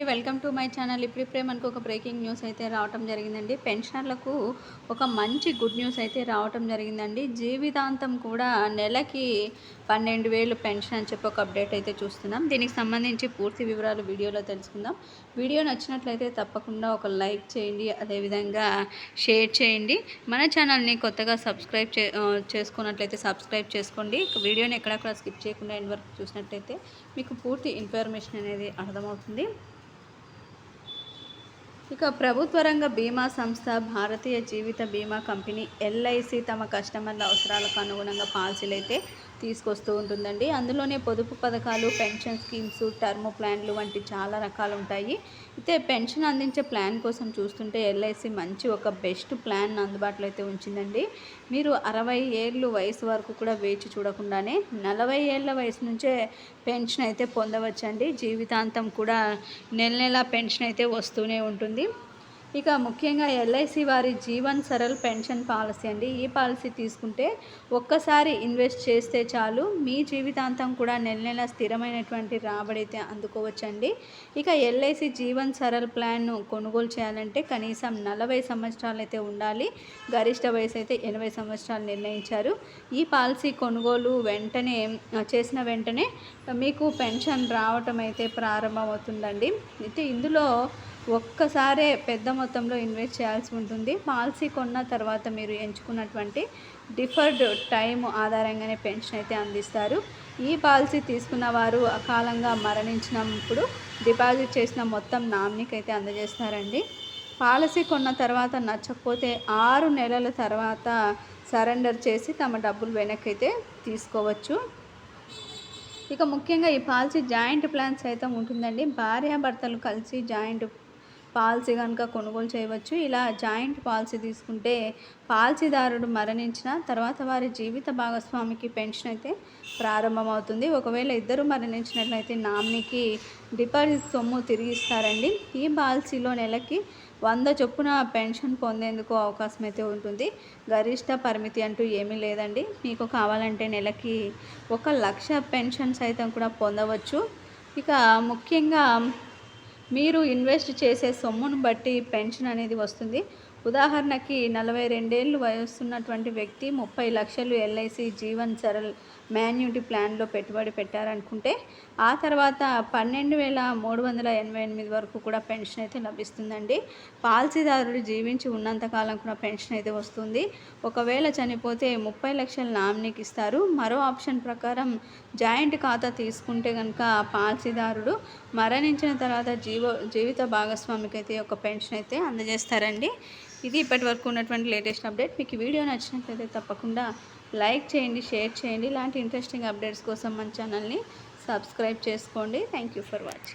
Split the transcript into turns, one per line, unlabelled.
Welcome to my channel ఇప్పుడిప్పుడే మనకు ఒక బ్రేకింగ్ న్యూస్ అయితే రావటం జరిగిందండి. పెన్షనర్లకు ఒక మంచి గుడ్ న్యూస్ అయితే రావటం జరిగిందండి. జీవితాంతం కూడా నెలకి పన్నెండు వేలు పెన్షన్ అని చెప్పి ఒక అప్డేట్ అయితే చూస్తున్నాం. దీనికి సంబంధించి పూర్తి వివరాలు వీడియోలో తెలుసుకుందాం. వీడియో నచ్చినట్లయితే తప్పకుండా ఒక లైక్ చేయండి అదేవిధంగా షేర్ చేయండి. మన ఛానల్ని కొత్తగా సబ్స్క్రైబ్ చే చేసుకున్నట్లయితే సబ్స్క్రైబ్ చేసుకోండి. వీడియోని ఎక్కడక్కడ స్కిప్ చేయకుండా ఎండ్ వరకు చూసినట్లయితే మీకు పూర్తి ఇన్ఫర్మేషన్ అనేది అర్థమవుతుంది. ఇక ప్రభుత్వ రంగ బీమా సంస్థ భారతీయ జీవిత బీమా కంపెనీ ఎల్ఐసి తమ కస్టమర్ల అవసరాలకు అనుగుణంగా పాలసీలు అయితే తీసుకొస్తూ ఉంటుందండి. అందులోనే పొదుపు పథకాలు పెన్షన్ స్కీమ్స్ టర్మ్ ప్లాన్లు వంటి చాలా రకాలు ఉంటాయి అయితే పెన్షన్ అందించే ప్లాన్ కోసం చూస్తుంటే ఎల్ఐసి మంచి ఒక బెస్ట్ ప్లాన్ అందుబాటులో అయితే ఉంచిందండి. మీరు అరవై ఏళ్ళు వయసు వరకు కూడా వేచి చూడకుండానే నలభై ఏళ్ళ వయసు నుంచే పెన్షన్ అయితే పొందవచ్చండి. జీవితాంతం కూడా నెల నెల పెన్షన్ అయితే వస్తూనే ఉంటుంది. ఇక ముఖ్యంగా ఎల్ఐసి వారి జీవన్ సరల్ పెన్షన్ పాలసీ అండి. ఈ పాలసీ తీసుకుంటే ఒక్కసారి ఇన్వెస్ట్ చేస్తే చాలు. మీ జీవితాంతం కూడా నెల నెల స్థిరమైనటువంటి రాబడైతే అందుకోవచ్చండి. ఇక ఎల్ఐసి జీవన్ సరల్ ప్లాన్ను కొనుగోలు చేయాలంటే కనీసం నలభై సంవత్సరాలు అయితే ఉండాలి. గరిష్ట వయసు అయితే ఎనభై సంవత్సరాలు నిర్ణయించారు. ఈ పాలసీ కొనుగోలు వెంటనే చేసిన వెంటనే మీకు పెన్షన్ రావటం అయితే ప్రారంభమవుతుందండి. అయితే ఇందులో ఒక్కసారే పెద్ద మొత్తంలో ఇన్వెస్ట్ చేయాల్సి ఉంటుంది. పాలసీ కొన్న తర్వాత మీరు ఎంచుకున్నటువంటి డిఫర్డ్ టైం ఆధారంగానే పెన్షన్ అయితే అందిస్తారు. ఈ పాలసీ తీసుకున్న వారు అకాలంగా మరణించినప్పుడు డిపాజిట్ చేసిన మొత్తం నామినీకి అయితే అందజేస్తారండి పాలసీ కొన్న తర్వాత నచ్చకపోతే ఆరు నెలల తర్వాత సరెండర్ చేసి తమ డబ్బులు వెనక్కి అయితే తీసుకోవచ్చు. ఇక ముఖ్యంగా ఈ పాలసీ జాయింట్ ప్లాన్ సైతం ఉంటుందండి. భార్యాభర్తలు కలిసి జాయింట్ పాలసీ కనుక కొనుగోలు చేయవచ్చు. ఇలా జాయింట్ పాలసీ తీసుకుంటే పాలసీదారుడు మరణించిన తర్వాత వారి జీవిత భాగస్వామికి పెన్షన్ అయితే ప్రారంభమవుతుంది. ఒకవేళ ఇద్దరు మరణించినట్లయితే నామినీకి డిపాజిట్ సొమ్ము తిరిగి ఇస్తారండి. ఈ పాలసీలో నెలకి వంద చొప్పున పెన్షన్ పొందేందుకు అవకాశం అయితే ఉంటుంది. గరిష్ట పరిమితి అంటూ ఏమీ లేదండి. మీకు కావాలంటే నెలకి ఒక లక్ష పెన్షన్ సైతం కూడా పొందవచ్చు. ఇక ముఖ్యంగా మీరు ఇన్వెస్ట్ చేసే సొమ్మును బట్టి పెన్షన్ అనేది వస్తుంది. ఉదాహరణకి నలభై రెండేళ్ళు వయస్సున్నటువంటి వ్యక్తి ముప్పై లక్షలు ఎల్ఐసి జీవన్ సరల్ మాన్యూటీ ప్లాన్లో పెట్టుబడి పెట్టారనుకుంటే ఆ తర్వాత పన్నెండు వేల మూడు వందల ఎనభై ఎనిమిది వరకు కూడా పెన్షన్ అయితే లభిస్తుందండి. పాలసీదారుడు జీవించి ఉన్నంతకాలం కూడా పెన్షన్ అయితే వస్తుంది. ఒకవేళ చనిపోతే ముప్పై లక్షల నామినీకి ఇస్తారు. మరో ఆప్షన్ ప్రకారం జాయింట్ ఖాతా తీసుకుంటే కనుక పాలసీదారుడు మరణించిన తర్వాత జీవ జీవిత భాగస్వామికి అయితే ఒక పెన్షన్ అయితే అందజేస్తారండి. ఇది ఇప్పటి వరకు ఉన్నటువంటి లేటెస్ట్ అప్డేట్. మీకు వీడియో నచ్చినట్లయితే తప్పకుండా లైక్ చేయండి షేర్ చేయండి. ఇలాంటి ఇంట్రెస్టింగ్ అప్డేట్స్ కోసం మన ఛానల్ని సబ్స్క్రైబ్ చేసుకోండి. Thank you for watching